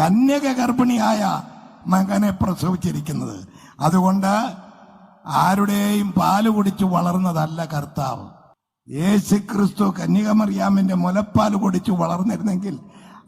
കന്യക ഗർഭിണിയായ മകനെ പ്രസവിച്ചിരിക്കുന്നത്. അതുകൊണ്ട് ആരുടെയും പാൽ കുടിച്ചു വളർന്നതല്ല കർത്താവ്. യേശു ക്രിസ്തു കന്യകമറിയാമിന്റെ മുലപ്പാൽ കുടിച്ചു വളർന്നിരുന്നെങ്കിൽ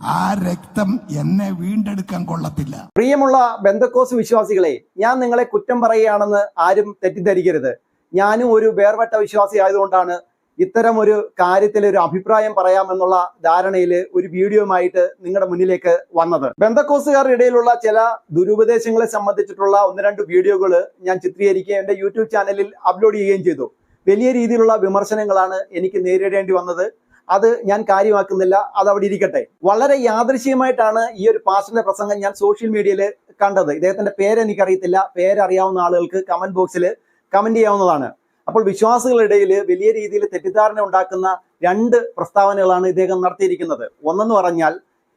ആ രക്തം എന്നെ വീണ്ടെടുക്കാൻ കൊള്ളത്തില്ല. പ്രിയമുള്ള ബന്ധക്കോസ് വിശ്വാസികളെ ഞാൻ നിങ്ങളെ കുറ്റം പറയുകയാണെന്ന് ആരും തെറ്റിദ്ധരിക്കരുത്. ഞാനും ഒരു വേർപെട്ട വിശ്വാസി ആയതുകൊണ്ടാണ് ഇത്തരം ഒരു കാര്യത്തിൽ ഒരു അഭിപ്രായം പറയാമെന്നുള്ള ധാരണയിൽ ഒരു വീഡിയോയുമായിട്ട് നിങ്ങളുടെ മുന്നിലേക്ക് വന്നത്. ബന്ധക്കോസുകാരുടെ ഇടയിലുള്ള ചില ദുരുപദേശങ്ങളെ സംബന്ധിച്ചിട്ടുള്ള ഒന്ന് രണ്ട് വീഡിയോകൾ ഞാൻ ചിത്രീകരിക്കുകയും എന്റെ യൂട്യൂബ് ചാനലിൽ അപ്ലോഡ് ചെയ്യുകയും ചെയ്തു. വലിയ രീതിയിലുള്ള വിമർശനങ്ങളാണ് എനിക്ക് നേരിടേണ്ടി വന്നത്. അത് ഞാൻ കാര്യമാക്കുന്നില്ല. അത് അവിടെ ഇരിക്കട്ടെ. വളരെ യാദൃശ്യമായിട്ടാണ് ഈ ഒരു പാസ്റ്ററിന്റെ പ്രസംഗം ഞാൻ സോഷ്യൽ മീഡിയയിൽ കണ്ടത്. ഇദ്ദേഹത്തിന്റെ പേര് എനിക്കറിയത്തില്ല പേരറിയാവുന്ന ആളുകൾക്ക് കമന്റ് ബോക്സിൽ കമന്റ് ചെയ്യാവുന്നതാണ്. അപ്പോൾ വിശ്വാസികളുടെ ഇടയിൽ വലിയ രീതിയിൽ തെറ്റിദ്ധാരണ ഉണ്ടാക്കുന്ന രണ്ട് പ്രസ്താവനകളാണ് ഇദ്ദേഹം നടത്തിയിരിക്കുന്നത്. ഒന്നെന്ന് പറഞ്ഞാൽ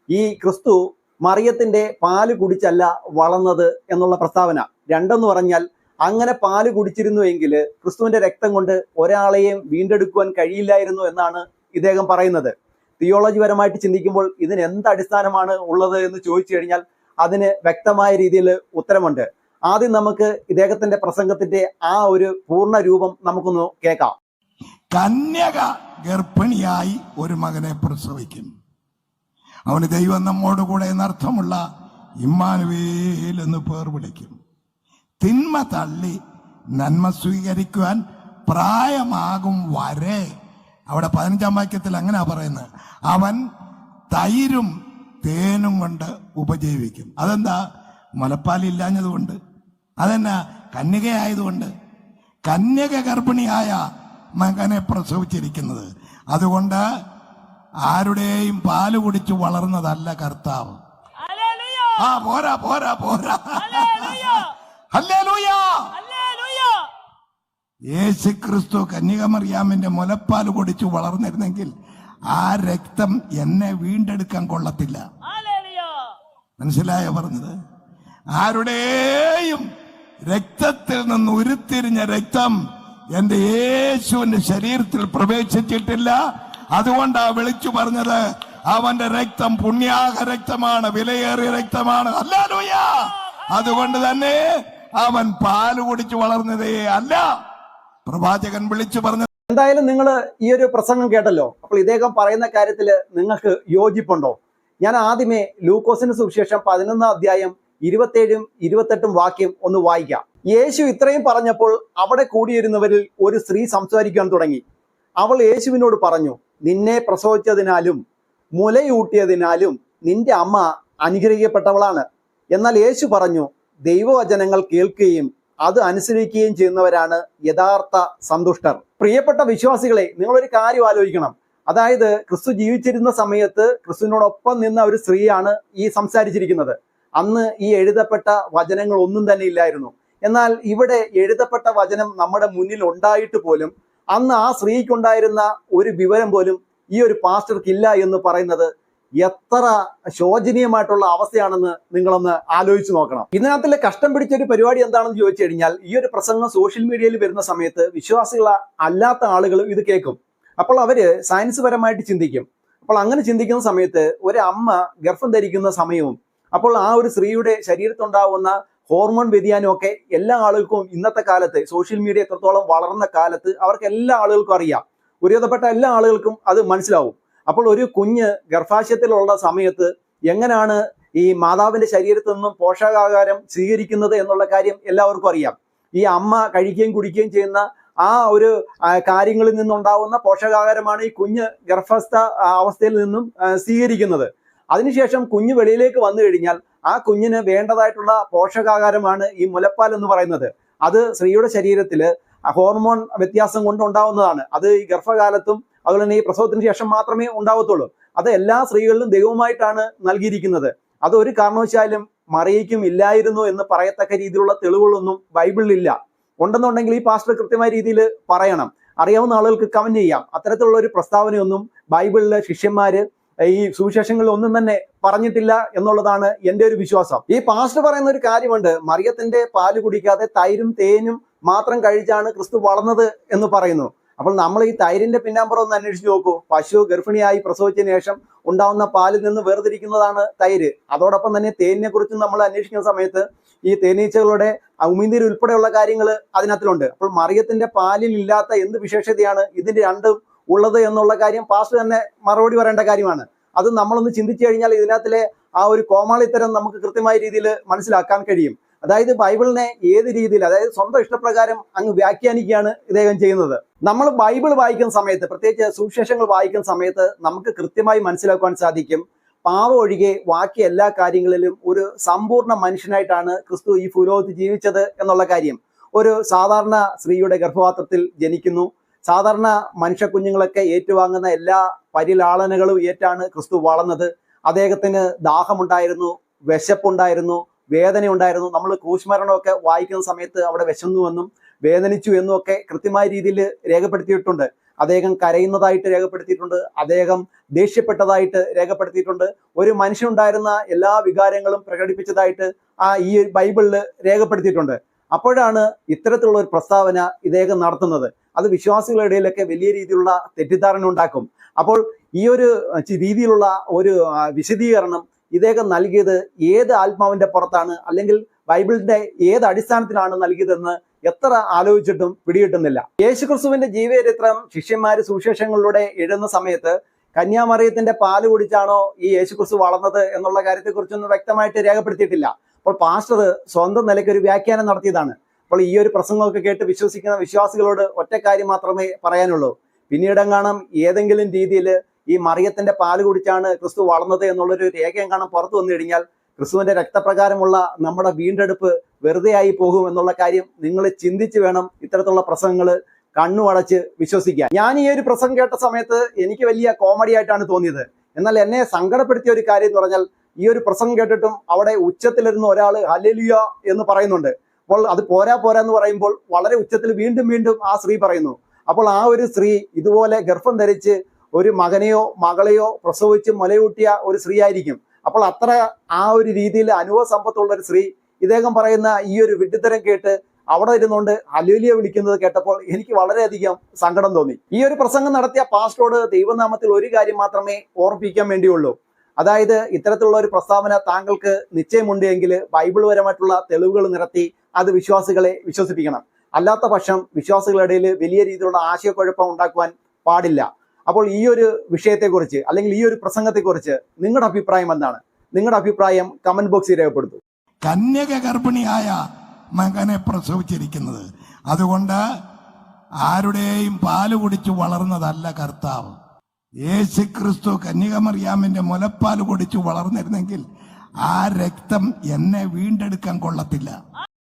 ഈ ക്രിസ്തു മറിയത്തിന്റെ പാൽ കുടിച്ചല്ല വളർന്നത് എന്നുള്ള പ്രസ്താവന. രണ്ടെന്ന് പറഞ്ഞാൽ അങ്ങനെ പാൽ കുടിച്ചിരുന്നുവെങ്കിൽ ക്രിസ്തുവിന്റെ രക്തം കൊണ്ട് ഒരാളെയും വീണ്ടെടുക്കുവാൻ കഴിയില്ലായിരുന്നു എന്നാണ് ഇദ്ദേഹം പറയുന്നത്. തിയോളജി പരമായിട്ട് ചിന്തിക്കുമ്പോൾ ഇതിന് എന്ത് അടിസ്ഥാനമാണ് ഉള്ളത് എന്ന് ചോദിച്ചു കഴിഞ്ഞാൽ അതിന് വ്യക്തമായ രീതിയിൽ ഉത്തരമുണ്ട്. ആദ്യം നമുക്ക് ഇദ്ദേഹത്തിന്റെ പ്രസംഗത്തിന്റെ ആ ഒരു പൂർണ രൂപം നമുക്കൊന്ന് കേൾക്കാം. കന്യക ഗർഭിണിയായി ഒരു മകനെ പ്രസവിക്കും. അവന് ദൈവം നമ്മോട് കൂടെ എന്നർത്ഥമുള്ള ഇമ്മാനുവേൽ എന്ന് പേർ വിളിക്കും. തിന്മ തള്ളി നന്മ സ്വീകരിക്കുവാൻ പ്രായമാകും വരെ. അവിടെ പതിനഞ്ചാം വാക്യത്തിൽ അങ്ങനെ പറയുന്നത്. അവൻ തൈരും തേനും കൊണ്ട് ഉപജീവിക്കും. അതെന്താ? മുലപ്പാലില്ലാഞ്ഞതുകൊണ്ട് അതെന്നാ? കന്യകയായതുകൊണ്ട്. കന്യക ഗർഭിണിയായ മകനെ പ്രസവിച്ചിരിക്കുന്നത്. അതുകൊണ്ട് ആരുടെയും പാൽ കുടിച്ച് വളർന്നതല്ല കർത്താവ്! ആ പോരാ പോരാ പോരാ! യേശു ക്രിസ്തു കന്യകമറിയാമിന്റെ മുലപ്പാൽ കുടിച്ച് വളർന്നിരുന്നെങ്കിൽ ആ രക്തം എന്നെ വീണ്ടെടുക്കാൻ കൊള്ളത്തില്ല. മനസ്സിലായോ പറഞ്ഞത്? ആരുടെയും രക്തത്തിൽ നിന്ന് ഉരുത്തിരിഞ്ഞ രക്തം എന്റെ യേശുവിന്റെ ശരീരത്തിൽ പ്രവേശിച്ചിട്ടില്ല. അതുകൊണ്ടാ വിളിച്ചു പറഞ്ഞത് അവന്റെ രക്തം പുണ്യാഹ രക്തമാണ് വിലയേറിയ രക്തമാണ്. അല്ലാലൂയ അതുകൊണ്ട് തന്നെ അവൻ പാൽ കുടിച്ചു വളർന്നതേ അല്ല. പ്രവാചകൻ വിളിച്ചു പറഞ്ഞത് എന്തായാലും നിങ്ങൾ ഈ ഒരു പ്രസംഗം കേട്ടല്ലോ. അപ്പോൾ ഇദ്ദേഹം പറയുന്ന കാര്യത്തിൽ നിങ്ങൾക്ക് യോജിപ്പുണ്ടോ? ഞാൻ ആദ്യമേ ലൂക്കോസിന് സുവിശേഷം പതിനൊന്നാം അധ്യായം ഇരുപത്തേഴും ഇരുപത്തെട്ടും വാക്യം ഒന്ന് വായിക്കാം. യേശു ഇത്രയും പറഞ്ഞപ്പോൾ അവിടെ കൂടിയിരുന്നവരിൽ ഒരു സ്ത്രീ സംസാരിക്കാൻ തുടങ്ങി. അവൾ യേശുവിനോട് പറഞ്ഞു നിന്നെ പ്രസവിച്ചതിനാലും മുലയൂട്ടിയതിനാലും നിന്റെ അമ്മ അനുഗ്രഹിക്കപ്പെട്ടവളാണ്. എന്നാൽ യേശു പറഞ്ഞു ദൈവവചനങ്ങൾ കേൾക്കുകയും അത് അനുസരിക്കുകയും ചെയ്യുന്നവരാണ് യഥാർത്ഥ സന്തുഷ്ടർ. പ്രിയപ്പെട്ട വിശ്വാസികളെ നിങ്ങളൊരു കാര്യം ആലോചിക്കണം. അതായത് ക്രിസ്തു ജീവിച്ചിരുന്ന സമയത്ത് ക്രിസ്തുവിനോടൊപ്പം നിന്ന ഒരു സ്ത്രീയാണ് ഈ സംസാരിച്ചിരിക്കുന്നത്. അന്ന് ഈ എഴുതപ്പെട്ട വചനങ്ങൾ ഒന്നും തന്നെ ഇല്ലായിരുന്നു. എന്നാൽ ഇവിടെ എഴുതപ്പെട്ട വചനം നമ്മുടെ മുന്നിൽ ഉണ്ടായിട്ട് പോലും അന്ന് ആ സ്ത്രീക്കുണ്ടായിരുന്ന ഒരു വിവരം പോലും ഈ ഒരു പാസ്റ്റർക്ക് ഇല്ല എന്ന് പറയുന്നത് എത്ര ശോചനീയമായിട്ടുള്ള അവസ്ഥയാണെന്ന് നിങ്ങളൊന്ന് ആലോചിച്ച് നോക്കണം. ഇതിനകത്തിലെ കഷ്ടം പിടിച്ച ഒരു പരിപാടി എന്താണെന്ന് ചോദിച്ചു കഴിഞ്ഞാൽ ഈ ഒരു പ്രസംഗം സോഷ്യൽ മീഡിയയിൽ വരുന്ന സമയത്ത് വിശ്വാസികൾ അല്ലാത്ത ആളുകൾ ഇത് കേൾക്കും. അപ്പോൾ അവർ സയൻസ് പരമായിട്ട് ചിന്തിക്കും. അപ്പോൾ അങ്ങനെ ചിന്തിക്കുന്ന സമയത്ത് ഒരു അമ്മ ഗർഭം ധരിക്കുന്ന സമയവും അപ്പോൾ ആ ഒരു സ്ത്രീയുടെ ശരീരത്തുണ്ടാവുന്ന ഹോർമോൺ വ്യതിയാനം ഒക്കെ എല്ലാ ആളുകൾക്കും ഇന്നത്തെ കാലത്ത് സോഷ്യൽ മീഡിയ എത്രത്തോളം വളർന്ന കാലത്ത് അവർക്ക് എല്ലാ ആളുകൾക്കും അറിയാം. ഒരുവിധപ്പെട്ട എല്ലാ ആളുകൾക്കും അത് മനസ്സിലാവും. അപ്പോൾ ഒരു കുഞ്ഞ് ഗർഭാശയത്തിലുള്ള സമയത്ത് എങ്ങനെയാണ് ഈ മാതാവിന്റെ ശരീരത്തിൽ നിന്നും പോഷകാഹാരം സ്വീകരിക്കുന്നത് എന്നുള്ള കാര്യം എല്ലാവർക്കും അറിയാം. ഈ അമ്മ കഴിക്കുകയും കുടിക്കുകയും ചെയ്യുന്ന ആ ഒരു കാര്യങ്ങളിൽ നിന്നുണ്ടാവുന്ന പോഷകാഹാരമാണ് ഈ കുഞ്ഞ് ഗർഭസ്ഥ അവസ്ഥയിൽ നിന്നും സ്വീകരിക്കുന്നത്. അതിനുശേഷം കുഞ്ഞ് വെളിയിലേക്ക് വന്നു കഴിഞ്ഞാൽ ആ കുഞ്ഞിന് വേണ്ടതായിട്ടുള്ള പോഷകാഹാരമാണ് ഈ മുലപ്പാൽ എന്ന് പറയുന്നത്. അത് സ്ത്രീയുടെ ശരീരത്തിൽ ഹോർമോൺ വ്യത്യാസം കൊണ്ട് ഉണ്ടാവുന്നതാണ്. അത് ഈ ഗർഭകാലത്തും അതുപോലെ തന്നെ ഈ പ്രസവത്തിന് ശേഷം മാത്രമേ ഉണ്ടാവത്തുള്ളൂ. അത് എല്ലാ സ്ത്രീകളിലും ദൈവമായിട്ടാണ് നൽകിയിരിക്കുന്നത്. അത് ഒരു കാരണവശാലും മറിയിക്കും ഇല്ലായിരുന്നു എന്ന് പറയത്തക്ക രീതിയിലുള്ള തെളിവുകളൊന്നും ബൈബിളിലില്ല ഉണ്ടെന്നുണ്ടെങ്കിൽ ഈ പാസ്റ്റർ കൃത്യമായ രീതിയിൽ പറയണം. അറിയാവുന്ന ആളുകൾക്ക് കമന്റ് ചെയ്യാം. അത്തരത്തിലുള്ള ഒരു പ്രസ്താവനയൊന്നും ബൈബിളിലെ ശിഷ്യന്മാര് ഈ സുവിശേഷങ്ങളിൽ ഒന്നും തന്നെ പറഞ്ഞിട്ടില്ല എന്നുള്ളതാണ് എന്റെ ഒരു വിശ്വാസം. ഈ പാസ്റ്റർ പറയുന്ന ഒരു കാര്യമുണ്ട്. മറിയത്തിന്റെ പാൽ കുടിക്കാതെ തൈരും തേനും മാത്രം കഴിച്ചാണ് ക്രിസ്തു വളർന്നത് എന്ന് പറയുന്നു. അപ്പോൾ നമ്മൾ ഈ തൈരിന്റെ പിന്നാമ്പുറം ഒന്ന് അന്വേഷിച്ച് നോക്കൂ. പശു ഗർഭിണിയായി പ്രസവിച്ചതിന് ശേഷം ഉണ്ടാവുന്ന പാലിൽ നിന്ന് വേർതിരിക്കുന്നതാണ് തൈര്. അതോടൊപ്പം തന്നെ തേനിനെ കുറിച്ച് നമ്മൾ അന്വേഷിക്കുന്ന സമയത്ത് ഈ തേനീച്ചകളുടെ ഉമിനീര് ഉൾപ്പെടെയുള്ള കാര്യങ്ങൾ അതിനകത്തിലുണ്ട്. അപ്പോൾ മറിയത്തിന്റെ പാലിൽ ഇല്ലാത്ത എന്ത് വിശേഷതയാണ് ഇതിന്റെ രണ്ടും ഉള്ളത് എന്നുള്ള കാര്യം പാസ്റ്റർ തന്നെ മറുപടി പറയേണ്ട കാര്യമാണ്. അത് നമ്മളൊന്ന് ചിന്തിച്ചു കഴിഞ്ഞാൽ ഇതിനകത്തിലെ ആ ഒരു കോമാളിത്തരം നമുക്ക് കൃത്യമായ രീതിയിൽ മനസ്സിലാക്കാൻ കഴിയും. അതായത് ബൈബിളിനെ ഏത് രീതിയിൽ അതായത് സ്വന്തം ഇഷ്ടപ്രകാരം അങ്ങ് വ്യാഖ്യാനിക്കുകയാണ് ഇദ്ദേഹം ചെയ്യുന്നത്. നമ്മൾ ബൈബിൾ വായിക്കുന്ന സമയത്ത് പ്രത്യേകിച്ച് സുവിശേഷങ്ങൾ വായിക്കുന്ന സമയത്ത് നമുക്ക് കൃത്യമായി മനസ്സിലാക്കുവാൻ സാധിക്കും. പാവം ഒഴികെ ബാക്കി എല്ലാ കാര്യങ്ങളിലും ഒരു സമ്പൂർണ മനുഷ്യനായിട്ടാണ് ക്രിസ്തു ഈ ഭൂലോകത്ത് ജീവിച്ചത് എന്നുള്ള കാര്യം. ഒരു സാധാരണ സ്ത്രീയുടെ ഗർഭപാത്രത്തിൽ ജനിക്കുന്നു. സാധാരണ മനുഷ്യ കുഞ്ഞുങ്ങളൊക്കെ ഏറ്റുവാങ്ങുന്ന എല്ലാ പരിലാളനകളും ഏറ്റാണ് ക്രിസ്തു വളർന്നത്. അദ്ദേഹത്തിന് ദാഹമുണ്ടായിരുന്നു വിശപ്പുണ്ടായിരുന്നു വേദന ഉണ്ടായിരുന്നു നമ്മൾ കൂശ്മരണമൊക്കെ വായിക്കുന്ന സമയത്ത് അവിടെ വിശന്നുവെന്നും വേദനിച്ചു എന്നും ഒക്കെ കൃത്യമായ രീതിയിൽ രേഖപ്പെടുത്തിയിട്ടുണ്ട്. അദ്ദേഹം കരയുന്നതായിട്ട് രേഖപ്പെടുത്തിയിട്ടുണ്ട്. അദ്ദേഹം ദേഷ്യപ്പെട്ടതായിട്ട് രേഖപ്പെടുത്തിയിട്ടുണ്ട്. ഒരു മനുഷ്യനുണ്ടായിരുന്ന എല്ലാ വികാരങ്ങളും പ്രകടിപ്പിച്ചതായിട്ട് ആ ഈ ബൈബിളിൽ രേഖപ്പെടുത്തിയിട്ടുണ്ട്. അപ്പോഴാണ് ഇത്തരത്തിലുള്ള ഒരു പ്രസ്താവന ഇദ്ദേഹം നടത്തുന്നത്. അത് വിശ്വാസികളുടെ ഇടയിലൊക്കെ വലിയ രീതിയിലുള്ള തെറ്റിദ്ധാരണ ഉണ്ടാക്കും. അപ്പോൾ ഈ ഒരു രീതിയിലുള്ള ഒരു വിശദീകരണം ഇദ്ദേഹം നൽകിയത് ഏത് ആത്മാവിന്റെ പുറത്താണ്? അല്ലെങ്കിൽ ബൈബിളിന്റെ ഏത് അടിസ്ഥാനത്തിലാണ് നൽകിയതെന്ന് എത്ര ആലോചിച്ചിട്ടും പിടികിട്ടുന്നില്ല. യേശുക്രിസ്തുവിന്റെ ജീവചരിത്രം ശിഷ്യന്മാര് സുവിശേഷങ്ങളിലൂടെ എഴുതുന്ന സമയത്ത് കന്യാമറിയത്തിന്റെ പാൽ കുടിച്ചാണോ ഈ യേശുക്രിസ്തു വളർന്നത് എന്നുള്ള കാര്യത്തെക്കുറിച്ചൊന്നും വ്യക്തമായിട്ട് രേഖപ്പെടുത്തിയിട്ടില്ല. അപ്പോൾ പാസ്റ്റർ സ്വന്തം നിലയ്ക്ക് ഒരു വ്യാഖ്യാനം നടത്തിയതാണ്. അപ്പോൾ ഈ ഒരു പ്രസംഗമൊക്കെ കേട്ട് വിശ്വസിക്കുന്ന വിശ്വാസികളോട് ഒറ്റ കാര്യം മാത്രമേ പറയാനുള്ളൂ. പിന്നീടെങ്ങാണം ഏതെങ്കിലും രീതിയിൽ ഈ മറിയത്തിന്റെ പാൽ കുടിച്ചാണ് ക്രിസ്തു വളർന്നത് എന്നുള്ളൊരു രേഖ എങ്ങാണം പുറത്തു വന്നു കഴിഞ്ഞാൽ ക്രിസ്തുവിന്റെ രക്തപ്രകാരമുള്ള നമ്മുടെ വീണ്ടെടുപ്പ് വെറുതെ ആയി പോകും എന്നുള്ള കാര്യം നിങ്ങൾ ചിന്തിച്ച് വേണം ഇത്തരത്തിലുള്ള പ്രസംഗങ്ങൾ കണ്ണു അടച്ച് വിശ്വസിക്കാൻ. ഞാൻ ഈ ഒരു പ്രസംഗം കേട്ട സമയത്ത് എനിക്ക് വലിയ കോമഡി ആയിട്ടാണ് തോന്നിയത്. എന്നാൽ എന്നെ സങ്കടപ്പെടുത്തിയ ഒരു കാര്യം എന്ന് പറഞ്ഞാൽ ഈ ഒരു പ്രസംഗം കേട്ടിട്ടും അവിടെ ഉച്ചത്തിലിരുന്ന ഒരാൾ ഹലലിയ എന്ന് പറയുന്നുണ്ട്. അപ്പോൾ അത് പോരാ പോരാ എന്ന് പറയുമ്പോൾ വളരെ ഉച്ചത്തിൽ വീണ്ടും വീണ്ടും ആ സ്ത്രീ പറയുന്നു. അപ്പോൾ ആ ഒരു സ്ത്രീ ഇതുപോലെ ഗർഭം ധരിച്ച് ഒരു മകനെയോ മകളെയോ പ്രസവിച്ച് മുലയൂട്ടിയ ഒരു സ്ത്രീ ആയിരിക്കും. അപ്പോൾ അത്ര ആ ഒരു രീതിയിൽ അനുഭവ സമ്പത്തുള്ള ഒരു സ്ത്രീ ഇദ്ദേഹം പറയുന്ന ഈ ഒരു വിഡ്ഢിത്തരം കേട്ട് അവിടെ ഇരുന്നുകൊണ്ട് അലൂലിയ വിളിക്കുന്നത് കേട്ടപ്പോൾ എനിക്ക് വളരെയധികം സങ്കടം തോന്നി. ഈ ഒരു പ്രസംഗം നടത്തിയ പാസ്റ്ററോട് ദൈവനാമത്തിൽ ഒരു കാര്യം മാത്രമേ ഓർപ്പിക്കാൻ വേണ്ടിയുള്ളൂ. അതായത് ഇത്തരത്തിലുള്ള ഒരു പ്രസ്താവന താങ്കൾക്ക് നിശ്ചയമുണ്ട് എങ്കിൽ ബൈബിൾ പരമായിട്ടുള്ള തെളിവുകൾ നിരത്തി അത് വിശ്വാസികളെ വിശ്വസിപ്പിക്കണം. അല്ലാത്ത പക്ഷം വിശ്വാസികളുടെ ഇടയിൽ വലിയ രീതിയിലുള്ള ആശയക്കുഴപ്പം ഉണ്ടാക്കുവാൻ പാടില്ല. അപ്പോൾ ഈ ഒരു വിഷയത്തെക്കുറിച്ച് അല്ലെങ്കിൽ ഈ ഒരു പ്രസംഗത്തെക്കുറിച്ച് നിങ്ങളുടെ അഭിപ്രായം എന്താണ്? നിങ്ങളുടെ അഭിപ്രായം കമന്റ് ബോക്സിൽ രേഖപ്പെടുത്തു. കന്യക ഗർഭിണിയായ മകനെ പ്രസവിച്ചിരിക്കുന്നത്. അതുകൊണ്ട് ആരുടെയും പാൽ കുടിച്ചു വളർന്നതല്ല കർത്താവ്. യേശു ക്രിസ്തു കന്യകമറിയാമിന്റെ മുലപ്പാൽ കുടിച്ചു വളർന്നിരുന്നെങ്കിൽ ആ രക്തം എന്നെ വീണ്ടെടുക്കാൻ കൊള്ളത്തില്ല.